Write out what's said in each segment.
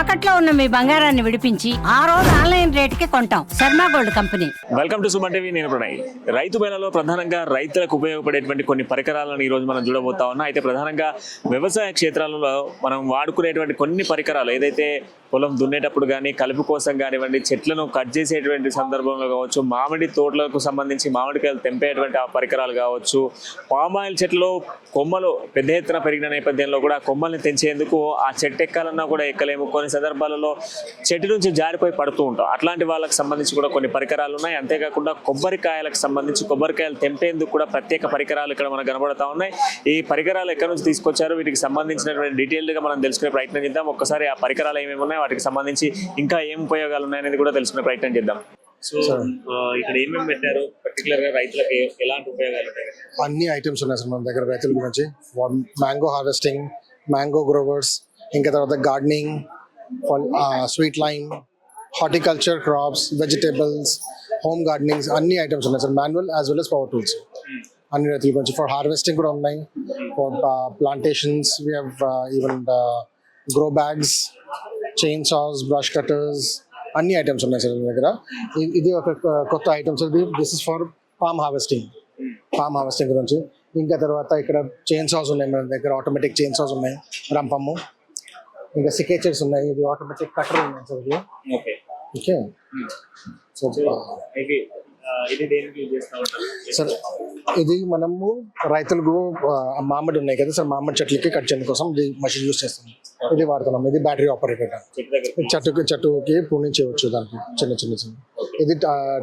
తాకట్లో ఉన్న మీ బంగారాన్ని విడిపించి ఆ రోజు ఆన్లైన్ రేటుకి కొంటాం. Sharma gold company. Welcome to Suman TV నేను ప్రణయ్. రైతు మేళలో ప్రధానంగా రైతులకు ఉపయోగపడేటువంటి కొన్ని పరికరాలను ఈ రోజు మనం చూడబోతా ఉన్నాం. అయితే ప్రధానంగా వ్యవసాయ క్షేత్రాలలో మనం వాడుకునేటువంటి కొన్ని పరికరాలు ఏదైతే పొలం దున్నేటప్పుడు కానీ కలుపు కోసం కానివ్వండి చెట్లను కట్ చేసేటువంటి సందర్భంలో కావచ్చు మామిడి తోటలకు సంబంధించి మామిడికాయలు తెంపేటువంటి ఆ పరికరాలు కావచ్చు పామాయిల్ చెట్లు కొమ్మలు పెద్ద ఎత్తున పెరిగిన నేపథ్యంలో కూడా కొమ్మల్ని తెంచేందుకు ఆ చెట్టు ఎక్కాలన్నా కూడా ఎక్కలేము. కొన్ని సందర్భాలలో చెట్టు నుంచి జారిపోయి పడుతూ ఉంటాం. అట్లాంటి వాళ్ళకి సంబంధించి కూడా కొన్ని పరికరాలు ఉన్నాయి. అంతేకాకుండా కొబ్బరికాయలకు సంబంధించి కొబ్బరికాయలు తెంపేందుకు కూడా ప్రత్యేక పరికరాలు ఇక్కడ మనకు కనబడతా ఉన్నాయి. ఈ పరికరాలు ఎక్కడి నుంచి తీసుకొచ్చారు? వీటికి సంబంధించినటువంటి డీటెయిల్డ్గా మనం తెలుసుకునే ప్రయత్నం చేద్దాం. ఒక్కసారి ఆ పరికరాలు ఏమేమి ఉన్నాయి? వాటికి సంబంధించి ఇంకా ఏం ఉపయోగాలు ఉన్నాయనేది కూడా తెలుసుకునే ప్రయత్నం చేద్దాం. సో ఇక్కడ ఏమేమి పెట్టారు? పర్టికులర్గా రైతులకు ఎలాంటి ఉపయోగాలు ఉంటాయి? అన్ని ఐటమ్స్ ఉన్నాయి సార్ మన దగ్గర రైతుల గురించి. మ్యాంగో హార్వెస్టింగ్ మ్యాంగో గ్రోవర్స్ ఇంకా తర్వాత gardening sweet lime horticulture crops vegetables home gardenings అన్ని ఐటమ్స్ ఉన్నాయి sir manual as well as power tools అన్ని రైతుల గురించి ఫర్ హార్వెస్టింగ్ కూడా ఉన్నాయి. For plantations we have even grow bags chain saws brush cutters అన్ని ఐటమ్స్ ఉన్నాయి సార్ మీ దగ్గర ఇది ఒక uh, కొత్త items this is for palm harvesting palm harvesting గురించి. ఇంకా తర్వాత ఇక్కడ చైన్ సాస్ ఉన్నాయి మన దగ్గర. ఆటోమేటిక్ చైన్ సాస్ ఉన్నాయి. రంపము ఇంకా సికేచర్స్ ఉన్నాయి. ఇది ఆటోమేటిక్ కటర్ ఉన్నాయి సార్ ఇది. ఓకే. ఓకే? సో ఇది ఆ, ఇది దేనికి యూజ్ చేస్తూ ఉంటారు? సార్ ఇది మనము రైతులకు మామిడి ఉన్నాయి కదా సార్ మామిడి చెట్లకి కట్ చేయడం కోసం ఇది మషిన్ యూస్ చేస్తాం ఇది వాడుతున్నాం ఇది బ్యాటరీ ఆపరేటెడ్ చెట్టుకి చెట్టుకి ప్రూనింగ్ చేయవచ్చు దానికి చిన్న చిన్న చిన్న. ఇది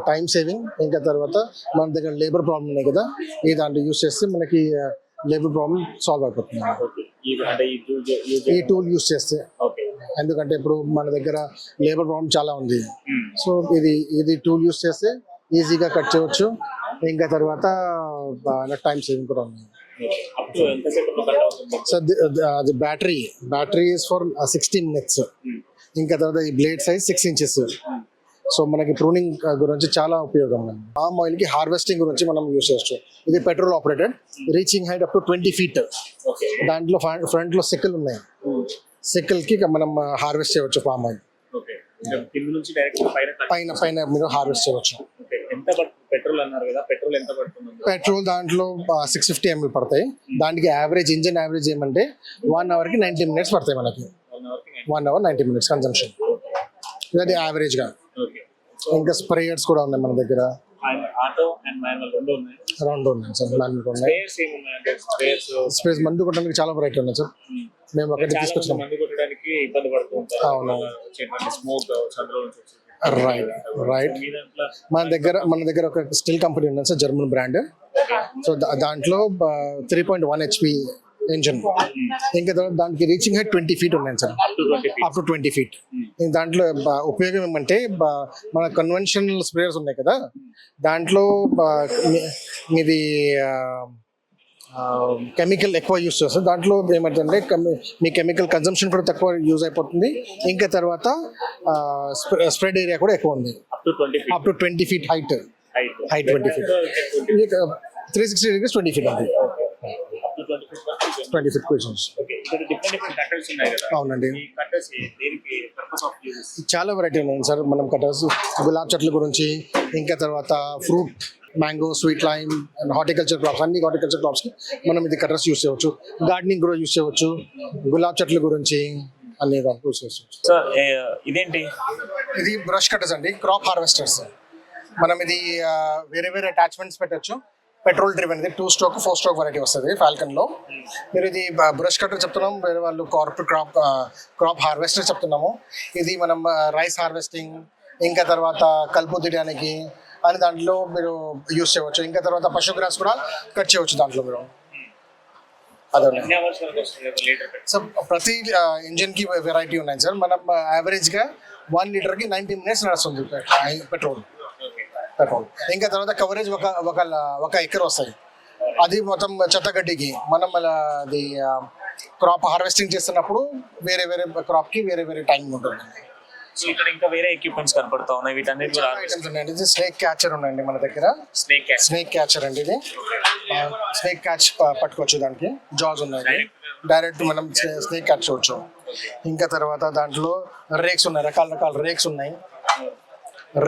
టైం సేవింగ్ ఇంకా తర్వాత మన దగ్గర లేబర్ ప్రాబ్లం ఉన్నాయి కదా ఈ దాంట్లో యూస్ చేస్తే మనకి లేబర్ ప్రాబ్లం సాల్వ్ అయిపోతుంది. ఈ యూజ్ టూల్ యూస్ చేస్తే. ఎందుకంటే ఇప్పుడు మన దగ్గర లేబర్ ప్రాబ్లం చాలా ఉంది. సో ఇది ఇది టూల్ యూస్ చేస్తే ఈజీగా కట్ చేయవచ్చు. ఇంకా తర్వాత టైం సేవింగ్ కూడా ఉంది. అప్ టు ఎంతసేపు కట్ అవుతుంది? సో అది battery battery is for sixteen minutes ఇంకా తర్వాత ఈ blade size six inches so మనకి ప్రూనింగ్ గురించి చాలా ఉపయోగం పామ్ ఆయిల్కి హార్వెస్టింగ్ గురించి మనం యూస్ చేయొచ్చు. ఇది petrol operated reaching height up to twenty feet దాంట్లో ఫ్రంట్లో సిక్కలు ఉన్నాయి. సిక్కల్కి మనం హార్వెస్ట్ చేయవచ్చు పామ్ ఆయిల్. పైన పైన మీరు హార్వెస్ట్ చేయవచ్చు. పెట్రోల్ అన్నారు కదా పెట్రోల్ ఎంత పడుతుంది? పెట్రోల్ దాంట్లో సిక్స్ ఫిఫ్టీ ఎంఎల్ పడతాయి. దానికి యావరేజ్ ఇంజిన్ యావరేజ్ ఏమంటే వన్ అవర్కి నైన్టీ మినిట్స్ పడతాయి మనకి. One hour ninety minutes consumption ఇది యావరేజ్గా. ఓకే ఇంకా స్ప్రేయర్స్ కూడా ఉన్నాయి మన దగ్గర. ఆటో అండ్ మాన్యువల్ రెండు ఉన్నాయి. రెండు ఉన్నాయి సార్ మాన్యువల్ ఉన్నాయి. స్పేర్స్ ఏమున్నాయంటే స్పేర్స్ స్పేస్ మందు కొట్టడానికి చాలా వెరైటీ ఉన్నాయి సార్. మేము మంది తీసుకొచ్చాం. మందు కొట్టడానికి ఇబ్బంది పడుతూ ఉంటారు. అవును. స్మోక్ నుంచి. రైట్ రైట్ మన దగ్గర మన దగ్గర ఒక స్టీల్ కంపెనీ ఉంది సార్ జర్మన్ బ్రాండ్. సో దాంట్లో three point one HP engine ఇంకా దానికి రీచింగ్ హైట్ ట్వంటీ ఫీట్ ఉన్నాయి sir up to twenty feet దాంట్లో ఉపయోగం ఏమంటే మన కన్వెన్షనల్ స్ప్రేయర్స్ ఉన్నాయి కదా. దాంట్లో మీది కెమికల్ ఎక్కువ యూస్ చేస్తారు. దాంట్లో ఏమంటే మీ కెమికల్ కన్సంప్షన్ కూడా తక్కువ యూజ్ అయిపోతుంది. ఇంకా తర్వాత స్ప్రెడ్ ఏరియా కూడా ఎక్కువ ఉంది. Up to twenty feet height height twenty feet three sixty degrees twenty feet ఉంది. ట్వంటీ ఫీట్ కదా. అవునండి. చాలా వెరైటీ ఉన్నాయి సార్. మనం కటర్స్ గులాబ్ చెట్ల గురించి ఇంకా తర్వాత fruit mango sweet lime and horticulture crops అన్ని హార్టికల్చర్ క్రాప్స్కి మనం ఇది కటర్స్ యూస్ చేయవచ్చు. గార్డెనింగ్ కూడా యూస్ చేయవచ్చు. గులాబ్ చెట్ల గురించి అన్ని యూస్ చేయవచ్చు. సార్ ఇదేంటి? ఇది బ్రష్ కట్టర్స్ అండి. క్రాప్ హార్వెస్టర్స్ మనం ఇది వేరే వేరే అటాచ్మెంట్స్ పెట్టొచ్చు. పెట్రోల్ డ్రివెన్ ఇది. Two stroke four stroke variety వస్తుంది ఫాల్కన్లో. మీరు ఇది బ్రష్ కట్టర్ చెప్తున్నాం వేరే వాళ్ళు కార్పొరేట్ క్రాప్ క్రాప్ హార్వెస్టర్ చెప్తున్నాము. ఇది మనం రైస్ హార్వెస్టింగ్ ఇంకా తర్వాత కలుపు తీయడానికి అని దాంట్లో మీరు యూస్ చేయవచ్చు. ఇంకా తర్వాత పశు గ్రాస్ కూడా కట్ చేయవచ్చు దాంట్లో మీరు. అదే ఎన్ని అవర్స్ వరకు వస్తుంది? ఒక లీటర్ పెట్రోల్ సో ప్రతి ఇంజిన్కి వెరైటీ ఉన్నాయి సార్. మనం యావరేజ్గా వన్ లీటర్కి నైన్టీ మినిట్స్ నడుస్తుంది పెట్రోల్. పెట్రోల్ ఇంకా తర్వాత కవరేజ్ ఒక ఒక ఒక ఎకర్ వస్తాయి. అది మొత్తం చెత్తగడ్డికి మనం అలా అది క్రాప్ హార్వెస్టింగ్ చేస్తున్నప్పుడు వేరే వేరే క్రాప్కి వేరే వేరే టైం ఉంటుంది. సో ఇక్కడ ఇంకా వేరే ఎక్విప్మెంట్స్ కనపడతా ఉన్నాయి. వీటన్నిటి కూడా ఐటమ్స్ ఉన్నాయండి ఇది స్నేక్ క్యాచర్ ఉందండి మన దగ్గర. స్నేక్ క్యాచ్ స్నేక్ క్యాచర్ అండి ఇది. స్నేక్ క్యాచ్ పట్టుకోవచ్చు దానికి. జాజ్ ఉన్నాయి. డైరెక్ట్ మనం స్నేక్ క్యాచ్ చేయవచ్చు ఇంకా తర్వాత దాంట్లో రేక్స్ ఉన్నాయి. రకాల రకాల రేక్స్ ఉన్నాయి.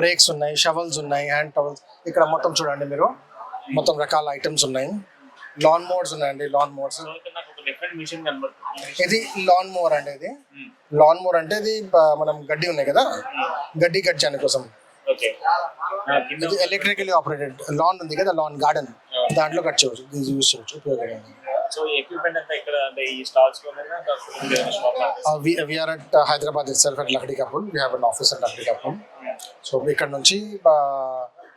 రేక్స్ ఉన్నాయి షవల్స్ ఉన్నాయి హ్యాండ్ టవల్స్ ఇక్కడ మొత్తం చూడండి మీరు. మొత్తం రకాల ఐటమ్స్ ఉన్నాయి. లాన్ మోడ్స్ ఉన్నాయండి లాన్ మోడ్స్ ఇది లాన్ మోర్ అండి ఇది. లాన్ మోర్ అంటే ఇది మనం గడ్డి ఉన్నాయి కదా? గడ్డి కట్ చేయడానికి కోసం. ఇది ఎలక్ట్రికల్లీ ఆపరేటెడ్ లాన్ ఉంది కదా లాన్ గార్డెన్ దాంట్లో కట్ చేయవచ్చు యూస్ చేయవచ్చు ఉపయోగపడండి సో ఎక్విప్మెంట్ అంతా ఇక్కడ అంటే ఈ స్టాల్స్లో? Shop we're at Hyderabad itself at Lakdi Kapul we have an office at Lakdi Kapul so ఇక్కడ నుంచి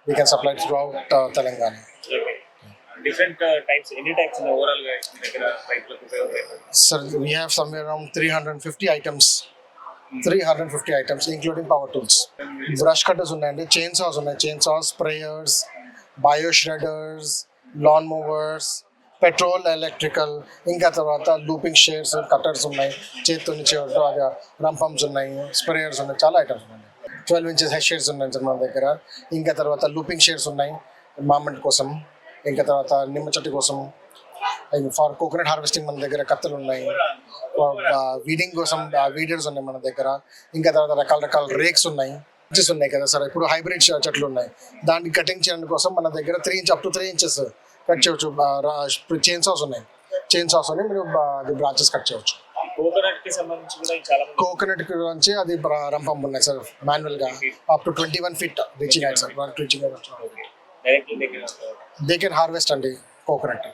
we can supply throughout Telangana sir we have somewhere around three hundred fifty items three hundred fifty items including power tools brush cutters ఉన్నాయండి chain saws ఉన్నాయి chain saws sprayers bio shredders lawn mowers petrol electrical ఇంకా తర్వాత looping shares cutters ఉన్నాయి. చేతితో చేయడం అది రంపమ్స్ ఉన్నాయి sprayers ఉన్నాయి చాలా ఐటమ్స్ ఉన్నాయి. ట్వెల్వ్ ఇంచెస్ హెడ్ షేడ్స్ ఉన్నాయి సార్ మన దగ్గర. ఇంకా తర్వాత లూపింగ్ షేడ్స్ ఉన్నాయి మామెంట్ కోసం. ఇంకా తర్వాత నిమ్మ చెట్టు కోసం. ఫార్ కోకోనట్ హార్వెస్టింగ్ మన దగ్గర కత్తలు ఉన్నాయి. వీడింగ్ కోసం వీడర్స్ ఉన్నాయి మన దగ్గర. ఇంకా తర్వాత రకాల రకాల రేక్స్ ఉన్నాయి. ఇంచెస్ ఉన్నాయి కదా సార్ ఇప్పుడు హైబ్రిడ్ చెట్లు ఉన్నాయి. దాన్ని కటింగ్ చేయడం కోసం మన దగ్గర three inch up to three inches cut చేయవచ్చు. చైన్ సాస్ ఉన్నాయి. చైన్ సాస్ అని మీరు బ్రాంచెస్ కట్ చేయవచ్చు. కోకోనట్కి సంబంధించి కూడా చాలా మంది కోకోనట్ నుంచి అది రంపం ఉన్నాయి సార్ మాన్యువల్గా up to twenty one feet reaching అయ్యారు sir reaching they can harvest అండి coconut.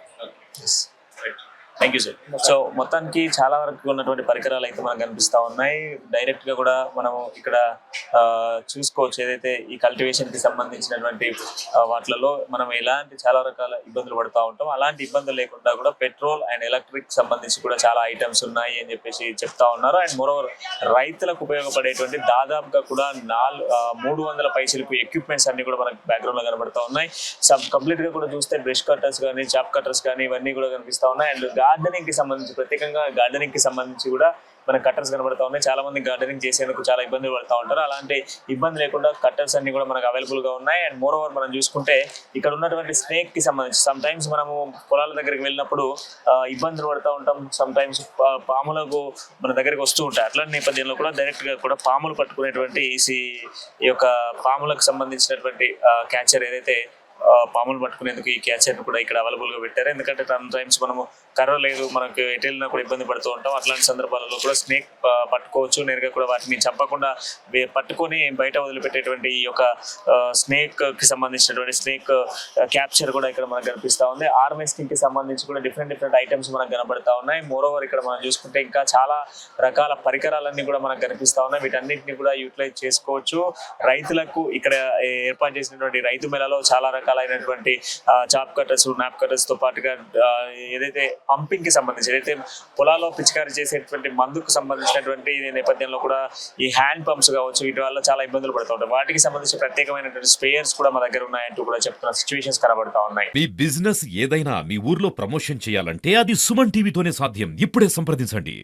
Thank you sir so మొత్తానికి చాలా వరకు ఉన్నటువంటి పరికరాలు అయితే మనకు కనిపిస్తా ఉన్నాయి. డైరెక్ట్గా కూడా మనము ఇక్కడ ఆ, చూసుకోవచ్చు. ఏదైతే ఈ కల్టివేషన్కి సంబంధించినటువంటి వాటిలలో మనం ఎలాంటి చాలా రకాల ఇబ్బందులు పడుతూ ఉంటాం అలాంటి ఇబ్బందులు లేకుండా కూడా పెట్రోల్ అండ్ ఎలక్ట్రిక్ సంబంధించి కూడా చాలా ఐటమ్స్ ఉన్నాయి అని చెప్పేసి చెప్తా ఉన్నారు. అండ్ మోరోవర్ రైతులకు ఉపయోగపడేటువంటి దాదాపుగా కూడా నాలుగు మూడు వందల పైసలకు ఎక్విప్మెంట్స్ అన్ని కూడా మనకు బ్యాక్గ్రౌండ్లో కనబడతా ఉన్నాయి. సబ్ కంప్లీట్గా కూడా చూస్తే బ్రష్ కట్టర్స్ కానీ చాప్ కట్టర్స్ కానీ ఇవన్నీ కూడా కనిపిస్తా ఉన్నాయి. అండ్ గార్డెనింగ్కి సంబంధించి ప్రత్యేకంగా గార్డెనింగ్కి సంబంధించి కూడా మన కట్టర్స్ కనబడతా ఉన్నాయి. చాలా మంది గార్డెనింగ్ చేసేందుకు చాలా ఇబ్బందులు పడుతూ ఉంటారు. అలాంటి ఇబ్బంది లేకుండా కట్టర్స్ అన్ని కూడా మనకు అవైలబుల్గా ఉన్నాయి. అండ్ మోర్ ఓవర్ మనం చూసుకుంటే ఇక్కడ ఉన్నటువంటి స్నేక్కి సంబంధించి సమ్ టైమ్స్ మనము పొలాల దగ్గరికి వెళ్ళినప్పుడు ఇబ్బందులు పడుతూ ఉంటాం. సమ్ టైమ్స్ పాములకు మన దగ్గరికి వస్తూ ఉంటాయి. అట్లాంటి నేపథ్యంలో కూడా డైరెక్ట్గా కూడా పాములు పట్టుకునేటువంటి ఈ ఈ యొక్క పాములకు సంబంధించినటువంటి క్యాచర్ ఏదైతే పాములు పట్టుకునేందుకు ఈ క్యాచర్ కూడా ఇక్కడ అవైలబుల్గా పెట్టారు ఎందుకంటే టైమ్స్ మనము కర్ర లేదు మనకు ఎటు వెళ్ళినప్పుడు కూడా ఇబ్బంది పడుతూ ఉంటాం. అట్లాంటి సందర్భాలలో కూడా స్నేక్ పట్టుకోవచ్చు. నేరుగా కూడా వాటిని చంపకుండా పట్టుకొని బయట వదిలిపెట్టేటువంటి ఈ యొక్క స్నేక్కి సంబంధించినటువంటి స్నేక్ క్యాప్చర్ కూడా ఇక్కడ మనకు కనిపిస్తా ఉంది. ఆర్మెస్టింగ్కి సంబంధించి కూడా డిఫరెంట్ డిఫరెంట్ ఐటమ్స్ మనకు కనబడతా ఉన్నాయి. మోర్ ఓవర్ ఇక్కడ మనం చూసుకుంటే ఇంకా చాలా రకాల పరికరాలన్నీ కూడా మనకు కనిపిస్తా ఉన్నాయి. వీటన్నిటిని కూడా యూటిలైజ్ చేసుకోవచ్చు. రైతులకు ఇక్కడ ఏర్పాటు చేసినటువంటి రైతు మేళలో చాలా రకాలైనటువంటి చాప్ కట్టర్స్ నాప్ కట్టర్స్తో పాటుగా ఏదైతే పంపింగ్కి సంబంధించి అయితే పొలాల్లో పిచికారీ చేసేటువంటి మందుకు సంబంధించినటువంటి నేపథ్యంలో కూడా ఈ హ్యాండ్ పంప్స్ కావచ్చు వీటి వల్ల చాలా ఇబ్బందులు పడుతూ ఉంటాయి. వాటికి సంబంధించి ప్రత్యేకమైనటువంటి స్పేయర్స్ కూడా మా దగ్గర ఉన్నాయంటూ కూడా చెప్తున్న సిచ్యువేషన్స్ కనబడతా ఉన్నాయి. మీ బిజినెస్ ఏదైనా మీ ఊర్లో ప్రమోషన్ చేయాలంటే అది సుమన్ టీవీతోనే సాధ్యం. ఇప్పుడే సంప్రదించండి.